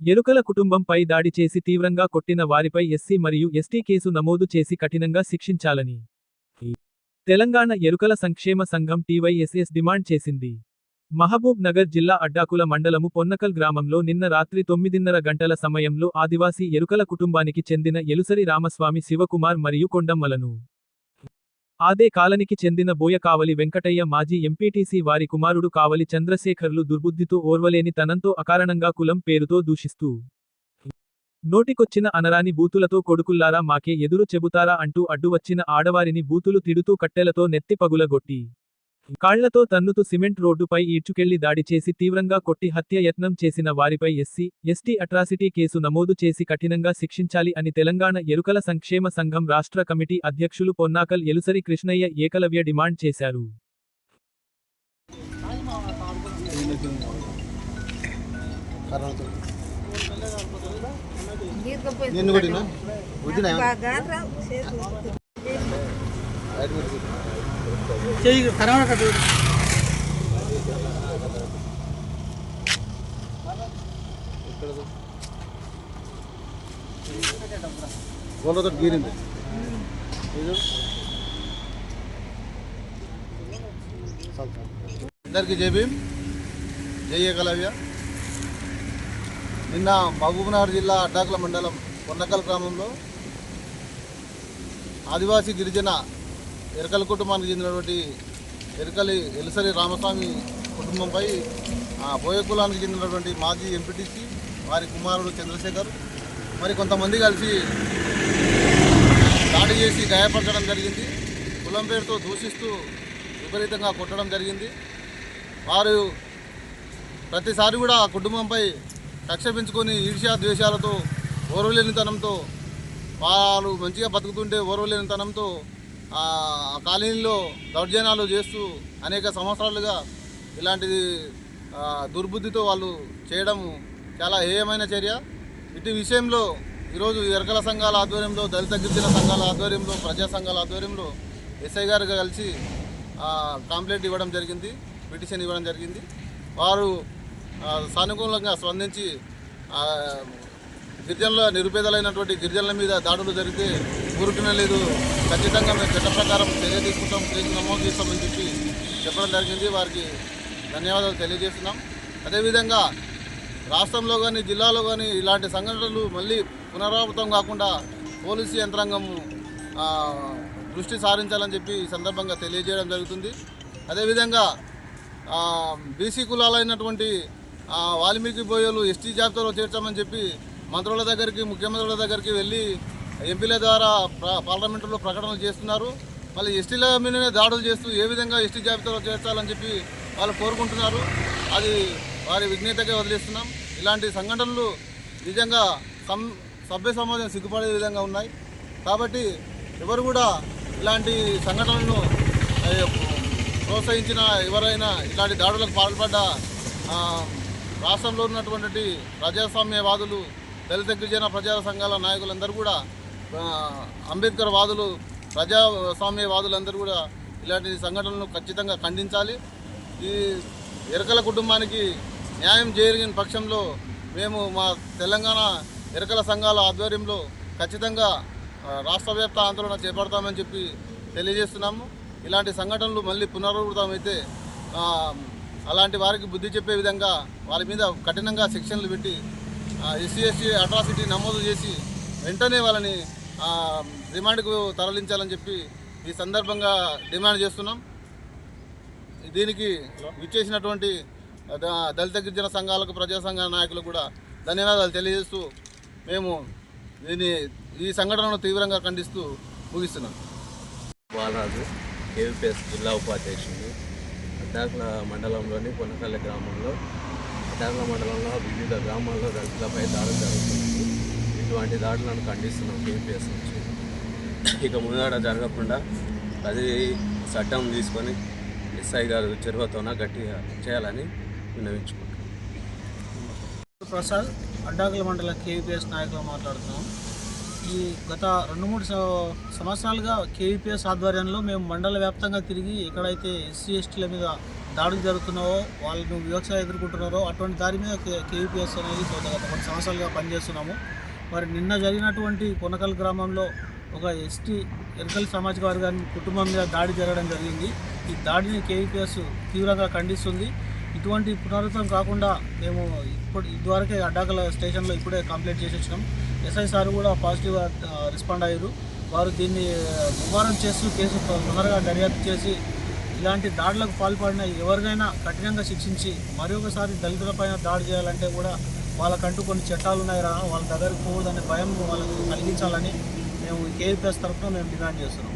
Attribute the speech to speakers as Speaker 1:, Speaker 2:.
Speaker 1: ఎరుకల కుటుంబంపై దాడి చేసి తీవ్రంగా కొట్టిన వారిపై ఎస్సీ మరియు ఎస్టీ కేసు నమోదు చేసి కఠినంగా శిక్షించాలని తెలంగాణ ఎరుకల సంక్షేమ సంఘం టీవైఎస్ఎస్ డిమాండ్ చేసింది. మహబూబ్ నగర్ జిల్లా అడ్డాకుల మండలము పొన్నకల్ గ్రామంలో నిన్న రాత్రి తొమ్మిదిన్నర గంటల సమయంలో ఆదివాసీ ఎరుకల కుటుంబానికి చెందిన ఎలుసరి రామస్వామి శివకుమార్ మరియు కొండమ్మలను ఆదే కాలనికి చెందిన బోయ కావలి వెంకటయ్య మాజీ ఎంపీటీసీ వారి కుమారుడు కావలి చంద్రశేఖర్లు దుర్బుద్ధితో ఓర్వలేని తనంతో అకారణంగా కులం పేరుతో దూషిస్తూ నోటికొచ్చిన అనరాని బూతులతో కొడుకుల్లారా మాకే ఎదురు చెబుతారా అంటూ అడ్డువచ్చిన ఆడవారిని బూతులు తిడుతూ కట్టెలతో నెత్తి పగులగొట్టి కాళ్ళతో తన్నుతూ సిమెంట్ రోడ్డుపై ఈడ్చుకెళ్ళి దాడి చేసి తీవ్రంగా కొట్టి హత్య యత్నం చేసిన వారిపై ఎస్సీ ఎస్టీ అట్రాసిటీ కేసు నమోదు చేసి కఠినంగా శిక్షించాలి అని తెలంగాణ ఎరుకల సంక్షేమ సంఘం రాష్ట్ర కమిటీ అధ్యక్షులు పొన్నాకల్ ఎలుసరి కృష్ణయ్య ఏకలవ్య డిమాండ్ చేశారు.
Speaker 2: నిన్ను కొట్టినా వద్దునా
Speaker 3: చెయ్యి కరోనా కట్టు.
Speaker 2: గీరింది. అందరికీ జై జై ఏకలవ్య నిన్న మహబూబ్నగర్ జిల్లా అడ్డాకుల మండలం కొండకల్ గ్రామంలో ఆదివాసీ గిరిజన ఎరకల కుటుంబానికి చెందినటువంటి ఎరకలి ఎలిసరి రామస్వామి కుటుంబంపై ఆ బోయ కులానికి చెందినటువంటి మాజీ ఎంపీటీసీ వారి కుమారుడు చంద్రశేఖర్ మరి కొంతమంది కలిసి దాడి చేసి గాయపరచడం జరిగింది. కులం పేరుతో దూషిస్తూ విపరీతంగా కొట్టడం జరిగింది. వారు ప్రతిసారి కూడా ఆ కుటుంబంపై కక్ష పెంచుకొని ఈర్ష్యా ద్వేషాలతో ఓర్వలేనితనంతో వారు మంచిగా బతుకుతుంటే ఓర్వలేనితనంతో ఆ కాలనీలో దౌర్జన్యాలు చేస్తూ అనేక సంవత్సరాలుగా ఇలాంటిది దుర్బుద్ధితో వాళ్ళు చేయడం చాలా హేయమైన చర్య. ఇటు విషయంలో ఈరోజు ఎరకల సంఘాల ఆధ్వర్యంలో దళిత గిరిజన సంఘాల ఆధ్వర్యంలో ప్రజా సంఘాల ఆధ్వర్యంలో ఎస్ఐ గారు కలిసి కంప్లైంట్ ఇవ్వడం జరిగింది పిటిషన్ ఇవ్వడం జరిగింది. వారు సానుకూలంగా స్పందించి గిరిజనుల నిరుపేదలైనటువంటి గిరిజనుల మీద దాడులు జరిగితే ఊరుకునే లేదు. ఖచ్చితంగా మేము చట్ట ప్రకారం చర్య తీసుకుంటాం కేసు నమోదు చేస్తామని చెప్పి చెప్పడం జరిగింది. వారికి ధన్యవాదాలు తెలియజేస్తున్నాం. అదేవిధంగా రాష్ట్రంలో కానీ జిల్లాలో కానీ ఇలాంటి సంఘటనలు మళ్ళీ పునరావృతం కాకుండా పోలీసు యంత్రాంగం దృష్టి సారించాలని చెప్పి ఈ సందర్భంగా తెలియజేయడం జరుగుతుంది. అదేవిధంగా బీసీ కులాలైనటువంటి వాల్మీకి బోయలు ఎస్టీ జాబితాలో చేర్చామని చెప్పి మంత్రుల దగ్గరికి ముఖ్యమంత్రుల దగ్గరికి వెళ్ళి ఎంపీల ద్వారా పార్లమెంటులో ప్రకటనలు చేస్తున్నారు. మళ్ళీ ఎస్టీల మీదనే దాడులు చేస్తూ ఏ విధంగా ఎస్టీ జాబితాలో చేర్చాలని చెప్పి వాళ్ళు కోరుకుంటున్నారు. అది వారి విజ్ఞతకే వదిలేస్తున్నాం. ఇలాంటి సంఘటనలు నిజంగా సం సభ్య సమాజం సిగ్గుపడే విధంగా ఉన్నాయి. కాబట్టి ఎవరు కూడా ఇలాంటి సంఘటనలను ప్రోత్సహించిన ఎవరైనా ఇలాంటి దాడులకు పాల్పడ్డ రాష్ట్రంలో ఉన్నటువంటి ప్రజాస్వామ్యవాదులు దళిత గిరిజన ప్రజా సంఘాల నాయకులందరూ కూడా అంబేద్కర్ వాదులు ప్రజాస్వామ్యవాదులందరూ కూడా ఇలాంటి సంఘటనలను ఖచ్చితంగా ఖండించాలి. ఈ ఎరకల కుటుంబానికి న్యాయం జరిగిన పక్షంలో మేము మా తెలంగాణ ఎరకల సంఘాల ఆధ్వర్యంలో ఖచ్చితంగా రాష్ట్రవ్యాప్త ఆందోళన చేపడతామని చెప్పి తెలియజేస్తున్నాము. ఇలాంటి సంఘటనలు మళ్ళీ పునరావృతమైతే అలాంటి వారికి బుద్ధి చెప్పే విధంగా వారి మీద కఠినంగా శిక్షణలు పెట్టి ఎస్సీ ఎస్టీ అట్రాసిటీ నమోదు చేసి వెంటనే వాళ్ళని రిమాండ్కు తరలించాలని చెప్పి ఈ సందర్భంగా డిమాండ్ చేస్తున్నాం. దీనికి విచ్చేసినటువంటి ద- దళిత గిరిజన సంఘాలకు ప్రజా సంఘ నాయకులకు కూడా ధన్యవాదాలు తెలియజేస్తూ మేము దీన్ని ఈ సంఘటనను తీవ్రంగా ఖండిస్తూ ముగిస్తున్నాం.
Speaker 4: బాలరాజు కేవీపీఎస్ జిల్లా ఉపాధ్యక్షుడు. అడ్డాకుల మండలంలోని పొన్నకల్లి గ్రామంలో అడ్డాకుల మండలంలో వివిధ గ్రామాల్లో దళితులపై దాడులు జరుగుతున్నాయి. ఇటువంటి దాడులను ఖండిస్తున్నాం కేవీపీఎస్ నుంచి ఇక ముందర జరగకుండా అది చట్టం తీసుకొని ఎస్ఐ గారు చెరువుతోన గట్టిగా చేయాలని విన్నవించుకుంటున్నాం
Speaker 3: ప్రసాద్ అడ్డాకుల మండల కేవీపీఎస్ నాయకులు మాట్లాడుతున్నాం. ఈ గత రెండు మూడు సంవత్సరాలుగా కేవీపీఎస్ ఆధ్వర్యంలో మేము మండల వ్యాప్తంగా తిరిగి ఎక్కడైతే ఎస్సీ ఎస్టీల మీద దాడులు జరుగుతున్నావో వాళ్ళు వివక్ష ఎదుర్కొంటున్నారో అటువంటి దారి మీద కేవీపీఎస్ అనేది గత కొన్ని సంవత్సరాలుగా పనిచేస్తున్నాము. మరి నిన్న జరిగినటువంటి కొనకల్ గ్రామంలో ఒక ఎస్టీ ఎరకల్ సామాజిక వర్గాన్ని కుటుంబం మీద దాడి జరగడం జరిగింది. ఈ దాడిని కేవీపీఎస్ తీవ్రంగా ఖండిస్తుంది. ఇటువంటి పునరావృతం కాకుండా మేము ఇప్పుడు ఇదివరకే అడ్డాకల స్టేషన్లో ఇప్పుడే కంప్లైంట్ చేసి వచ్చినాం ఎస్ఐ సార్ కూడా పాజిటివ్గా రెస్పాండ్ అయ్యారు. వారు దీన్ని ముమ్మరం చేస్తూ కేసు తొందరగా దర్యాప్తు చేసి ఇలాంటి దాడులకు పాల్పడిన ఎవరినైనా కఠినంగా శిక్షించి మరొకసారి దళితులపైన దాడి చేయాలంటే కూడా వాళ్ళకంటూ కొన్ని చట్టాలు ఉన్నాయిరా వాళ్ళ దగ్గరికి పోవద్దనే భయం వాళ్ళకి కలిగించాలని మేము కేఎల్పిఎస్ తరఫున మేము డిమాండ్ చేస్తున్నాం.